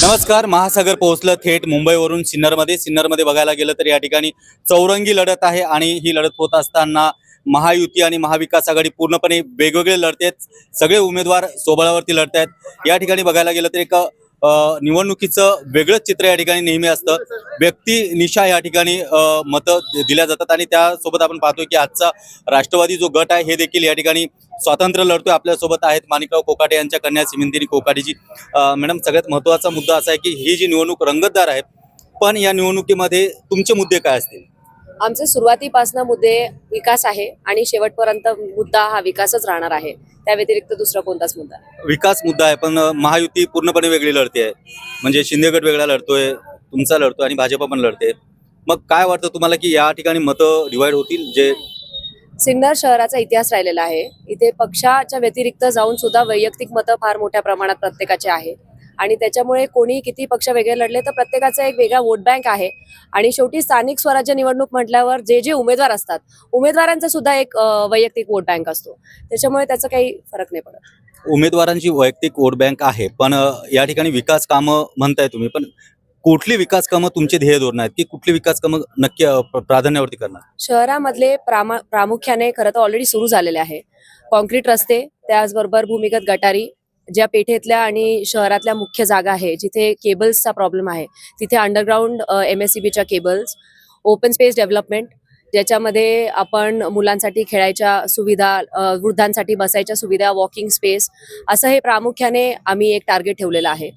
नमस्कार महासागर पोहोचलं थेट मुंबईवरून सिन्नरमध्ये. सिन्नरमध्ये बघायला गेलं तर या ठिकाणी चौरंगी लढत आहे आणि ही लढत होत असताना महायुती आणि महाविकास आघाडी पूर्णपणे वेगवेगळे लढतेत. सगळे उमेदवार सोबळावरती लढत आहेत या ठिकाणी बघायला गेलं तर एक निवडणुकीचं वेगळंच चित्र या ठिकाणी नेहमी असतं. व्यक्ती निशा या ठिकाणी अ, मतं दिल्या जातात आणि त्यासोबत आपण पाहतोय की आजचा राष्ट्रवादी जो गट आहे हे देखील या ठिकाणी स्वातंत्र्य लढतोय आपल्यासोबत आहेत माणिकराव कोकाटे यांच्या कन्या सिमिंदिनी कोकाटेजी. मॅडम सगळ्यात महत्त्वाचा मुद्दा असा आहे की ही जी निवडणूक रंगतदार आहे पण या निवडणुकीमध्ये तुमचे मुद्दे काय असतील? आमचे सुरुवातीपासून मुद्दे विकास आहे आणि शेवटपर्यंत मुद्दा हा विकासच राहणार आहे. त्या व्यतिरिक्त दुसरा कोणताच मुद्दा नाही. विकास मुद्दा आहे पण महायुती पूर्णपणे वेगळी लढते आहे. म्हणजे शिंदे गट वेगळा लढतोय तुमचा लढतोय आणि भाजपा पण लढते. मग काय वाटतं तुम्हाला की या ठिकाणी मतं डिवाइड होतील जे सिन्नर शहराचा इतिहास राहिलेला आहे. इथे पक्षाच्या व्यतिरिक्त जाऊन सुद्धा वैयक्तिक मतं फार मोठ्या प्रमाणात प्रत्येकाचे आहे. आणि त्याच्यामुळे कोणी किती पक्ष वेगळे लढले तर प्रत्येकाचा एक वेगळा वोट बँक आहे. आणि शेवटी स्थानिक स्वराज्य निवडणूक म्हटल्यावर जे जे उमेदवार असतात उमेदवारांचा सुद्धा एक वैयक्तिक वोट बँक असतो. त्याच्यामुळे त्याचा काही फरक नाही पडत. उमेदवारांची वैयक्तिक वोट बँक आहे पण या ठिकाणी विकास कामं म्हणताय तुम्ही पण कुठली विकास कामं तुमचे ध्येय धोरण आहेत? की कुठली विकास कामं नक्की प्राधान्यावरती करणार? शहरामधले प्रामा प्रामुख्याने खरं तर ऑलरेडी सुरू झालेले आहे. कॉन्क्रीट रस्ते त्याचबरोबर भूमिगत गटारी ज्या पेठेतल्या आणि शहरातल्या मुख्य जागा आहे जिथे केबल्सचा प्रॉब्लेम आहे तिथे अंडरग्राऊंड एम एस सी बीच्या केबल्स ओपन स्पेस डेव्हलपमेंट ज्याच्यामध्ये आपण मुलांसाठी खेळायच्या सुविधा वृद्धांसाठी बसायच्या सुविधा वॉकिंग स्पेस असं हे प्रामुख्याने आम्ही एक टार्गेट ठेवलेलं आहे.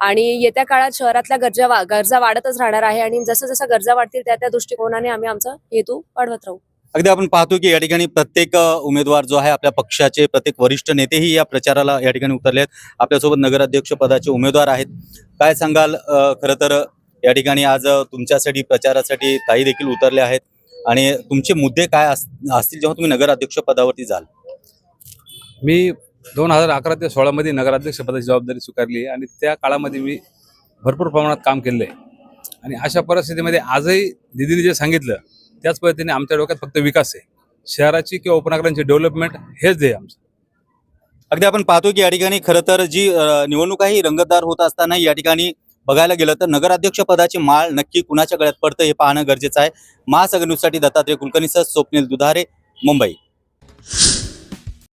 आणि येत्या काळात शहरातल्या गरजा वा- गरजा वाढतच राहणार आहे आणि जसं जसं गरजा वाढतील त्या त्या दृष्टिकोनाने आम्ही आमचा हेतू वाढवत राहू. अगदी आपण पाहतो की या ठिकाणी प्रत्येक उमेदवार जो आहे आपल्या पक्षाचे प्रत्येक वरिष्ठ नेतेही या प्रचाराला या ठिकाणी उतरले आहेत. आपल्यासोबत नगराध्यक्ष पदाचे उमेदवार आहेत. काय सांगाल खरं तर या ठिकाणी आज तुमच्यासाठी प्रचारासाठी ताई देखील उतरले आहेत आणि तुमचे मुद्दे काय असतील जेव्हा तुम्ही नगराध्यक्ष पदावरती जाल? मी दोन हजार अकरा ते सोळामध्ये नगराध्यक्ष पदाची जबाबदारी स्वीकारली आहे आणि त्या काळामध्ये मी भरपूर प्रमाणात काम केलं आहे. आणि अशा परिस्थितीमध्ये आजही दिदीने जे सांगितलं त्याच पद्धतीने आमच्या डोक्यात फक्त विकास आहे. शहराची किंवा उपनगरांची डेव्हलपमेंट हेच ध्येय आमचं. अगदी आपण पाहतो की या ठिकाणी खरं तर जी निवडणूक आहे ही रंगतदार होत असताना या ठिकाणी बघायला गेलं तर नगराध्यक्ष पदाची माळ नक्की कुणाच्या गळ्यात पडतं हे पाहणं गरजेचं आहे. महासंघ न्यूजसाठी दत्तात्रय कुलकर्णीसह स्वप्नील दुधारे मुंबई.